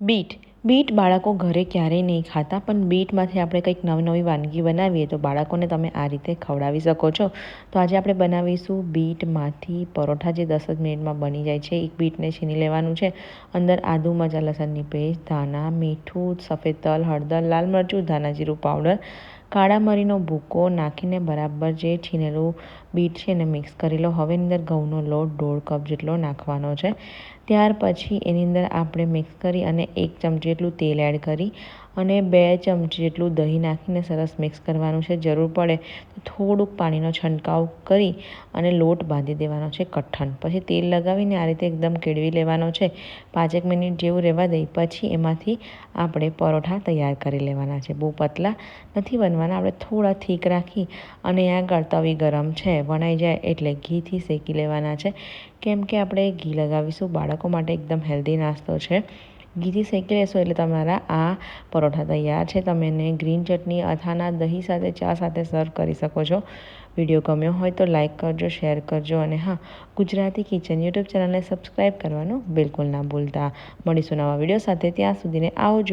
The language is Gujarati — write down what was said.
બીટ. બીટ બાળકો ઘરે ક્યારેય નહીં ખાતા, પણ બીટમાંથી આપણે કંઈક નવી નવી વાનગી બનાવીએ તો બાળકોને તમે આ રીતે ખવડાવી શકો છો. તો આજે આપણે બનાવીશું બીટમાંથી પરોઠા જે દસ જ મિનિટમાં બની જાય છે, એક બીટને છીની લેવાનું છે. અંદર આદુ, મરચાં, લસણની પેસ્ટ, ધાણા, મીઠું, સફેદ તલ, હળદર, લાલ મરચું ધાણા જીરું પાવડર કાળા મરીનો ભૂકો નાખીને બરાબર જે છીનેલું બીટ છે એને મિક્સ કરી લો. હવે અંદર ઘઉંનો લોટ, દોઢ કપ જેટલો નાખવાનો છે. ત્યાર પછી એની અંદર આપણે મિક્સ કરી અને એક ચમચી જેટલું તેલ એડ કરી અને બે ચમચી જેટલું દહીં નાખીને સરસ મિક્સ કરવાનું છે. જરૂર પડે તો થોડુંક પાણીનો છંટકાવ કરી અને લોટ બાંધી દેવાનો છે કઠણ. પછી તેલ લગાવીને આ રીતે એકદમ કેળવી લેવાનો છે. પાંચેક મિનિટ જેવું રહેવા દઈ. પછી એમાંથી આપણે પરોઠા તૈયાર કરી લેવાના છે. બહુ પતલા નથી બનવાના. આપણે થોડા થીક રાખી અને આગળ તવી ગરમ છે, વણાઈ જાય એટલે ઘીથી શેકી લેવાના છે. કેમ કે આપણે ઘી લગાવીશું. બાળકો માટે એકદમ હેલ્ધી નાસ્તો છે. ઘીથી શેકી લેશો એટલે તમારા આ પરોઠા તૈયાર છે. તમે એને ગ્રીન ચટણી અથાના દહીં સાથે, ચા સાથે સર્વ કરી શકો છો. વીડિયો ગમ્યો હોય તો લાઇક કરજો, શેર કરજો અને હા, ગુજરાતી કિચન યુટ્યુબ ચેનલને સબસ્ક્રાઈબ કરવાનું બિલકુલ ના ભૂલતા. મળીશું નવા વીડિયો સાથે. ત્યાં સુધીને આવજો.